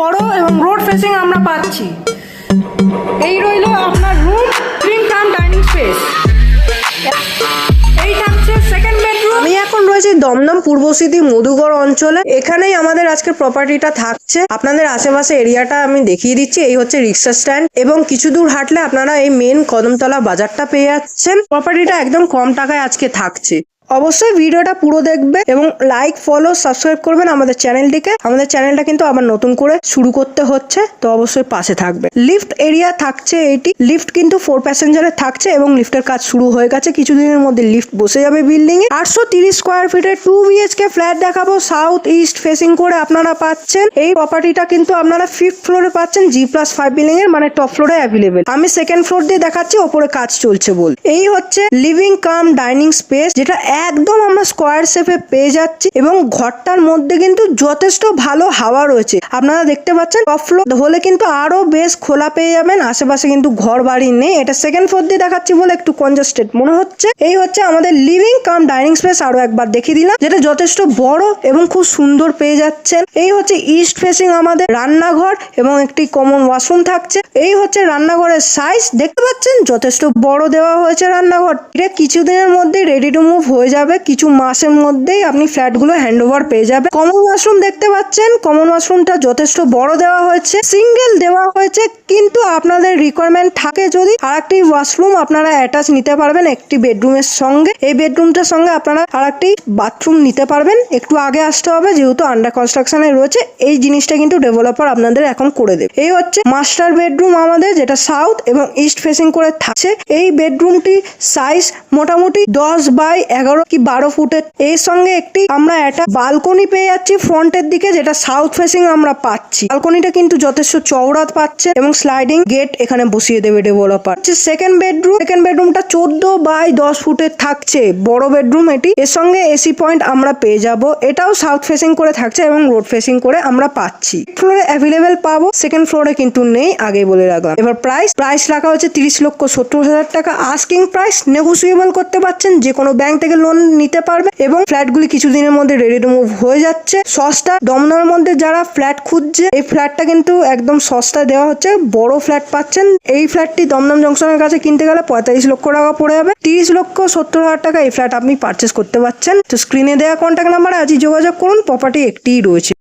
বড় এবং road facing আমরা পাচ্ছি। এই রইল আপনার room dream cum dining space এই থাকছে সেকেন্ড বেডরুম আমি এখন রয়েছি দমদম পূর্ব সিটি মধুগড় অঞ্চলে। এখানেই আমাদের আজকের প্রপার্টিটা থাকছে। আপনাদের আশেপাশে এরিয়াটা আমি দেখিয়ে দিচ্ছি। এই হচ্ছে রিক্সা স্ট্যান্ড এবং কিছু দূর হাঁটলে আপনারা এই মেন কদমতলা বাজারটা পেয়ে যাচ্ছেন। প্রপার্টিটা একদম কম টাকায় আজকে থাকছে। অবশ্যই ভিডিওটা পুরো দেখবে এবং লাইক ফলো সাবস্ক্রাইব করবেন আমাদের চ্যানেলটিকে। আমাদের চ্যানেলটা কিন্তু আবার নতুন করে শুরু করতে হচ্ছে, তো অবশ্যই পাশে থাকবে। লিফট এরিয়া থাকছে এটি। লিফট কিন্তু ফোর প্যাসেঞ্জারের থাকছে এবং লিফটের কাজ শুরু হয়ে গেছে। কিছুদিনের মধ্যে লিফট বসে যাবে বিল্ডিং এ আটশো তিরিশ স্কোয়ার ফিটের টু বিএচকে ফ্ল্যাট দেখাবো। সাউথ ইস্ট ফেসিং করে আপনারা পাচ্ছেন। এই প্রপার্টিটা কিন্তু আপনারা ফিফথ ফ্লোরে পাচ্ছেন জি প্লাস ফাইভ বিল্ডিং এর মানে টপ ফ্লোরে অ্যাভেলেবেল আমি সেকেন্ড ফ্লোর দিয়ে দেখাচ্ছি, ওপরে কাজ চলছে বল। এই হচ্ছে লিভিং কাম ডাইনিং স্পেস যেটা একদম আমরা স্কোয়ার শেপে পেয়ে যাচ্ছি এবং ঘরটার মধ্যে কিন্তু যথেষ্ট ভালো হাওয়া রয়েছে। আপনারা দেখতে পাচ্ছেন টপ ফ্লোর হলে কিন্তু আরও বেশ খোলা পেয়ে যাবেন। আশেপাশে কিন্তু ঘর বাড়ি নেই। এটা সেকেন্ড ফ্লোর দিয়ে দেখাচ্ছি বলে একটু কনজাস্টেড মনে হচ্ছে। এই হচ্ছে আমাদের লিভিং কাম ডাইনিং স্পেস আরও একবার দেখিয়ে দিলাম, যেটা যথেষ্ট বড় এবং খুব সুন্দর পেয়ে যাচ্ছেন। এই হচ্ছে ইস্ট ফেসিং আমাদের রান্নাঘর এবং একটি কমন ওয়াশরুম থাকছে। এই হচ্ছে রান্নাঘরের সাইজ দেখতে পাচ্ছেন, যথেষ্ট বড় দেওয়া হয়েছে রান্নাঘর। এটা কিছুদিনের মধ্যে রেডি টু মুভ হয়ে যাবে। কিছু মাসের মধ্যেই আপনি ফ্ল্যাটগুলো হ্যান্ড ওভার পেয়ে যাবে কমন ওয়াশরুম দেখতে পাচ্ছেন। কমন ওয়াশরুমটা যথেষ্ট বড় দেওয়া হয়েছে। সিঙ্গেল দেওয়া হয়েছে, কিন্তু আপনাদের রিকোয়ারমেন্ট থাকে যদি আরেকটি ওয়াশরুম আপনারা অ্যাটাচ নিতে পারবেন একটি বেডরুমের সঙ্গে। এই বেডরুমটার সঙ্গে আপনারা আরেকটি বাথরুম নিতে পারবেন। একটু আগে আসতে হবে, যেহেতু আন্ডার কনস্ট্রাকশনে রয়েছে। এই জিনিসটা কিন্তু ডেভেলপার আপনাদের এখন করে দেবে। এই হচ্ছে মাস্টার বেডরুম আমাদের, যেটা সাউথ এবং ইস্ট ফেসিং করে থাকছে। এই বেডরুমটি সাইজ মোটামুটি দশ বাই এগারো কি বারো ফুটের। এর সঙ্গে একটি আমরা একটা বালকনি পেয়ে যাচ্ছি ফ্রন্টের দিকে, যেটা সাউথ ফেসিং আমরা পাচ্ছি। বালকনিটা কিন্তু যথেষ্ট চওড়া পাচ্ছে এবং স্লাইডিং গেট এখানে বসিয়ে দেবে ডেভেলপার সেকেন্ড বেডরুম সেকেন্ড বেডরুমটা চোদ্দ বাই দশ ফুটের থাকছে। বড় বেডরুম এটি। এর সঙ্গে এসি পয়েন্ট আমরা পেয়ে যাব। এটাও সাউথ ফেসিং করে থাকছে এবং রোড ফেসিং করে আমরা পাচ্ছি। ফ্লোরে অ্যাভেলেবেল পাবো। সেকেন্ড ফ্লোরে কিন্তু নেই, আগে বলে রাখলাম। এবার প্রাইস প্রাইস রাখা হচ্ছে তিরিশ লক্ষ সত্তর হাজার টাকা। আস্কিং প্রাইস নেগোসিয়েবল করতে পারছেন। যে কোনো ব্যাংক থেকে লোন নিতে পারবে এবং ফ্ল্যাটগুলি কিছুদিনের মধ্যে রেডি মুভ হয়ে যাচ্ছে। সস্তা দমদমের মধ্যে যারা ফ্ল্যাট খুঁজছে, এই ফ্ল্যাটটা কিন্তু একদম সস্তায় দেওয়া হচ্ছে। বড় ফ্ল্যাট পাচ্ছেন। এই ফ্ল্যাটটি দমদম জংশনের কাছে কিনতে গেলে পঁয়তাল্লিশ লক্ষ টাকা পড়ে যাবে। তিরিশ লক্ষ সত্তর হাজার টাকা এই ফ্ল্যাট আপনি পারচেস করতে পারছেন। তো স্ক্রিনে দেওয়া কন্ট্যাক্ট নাম্বারে আজই যোগাযোগ করুন। প্রপার্টি একটিই রয়েছে।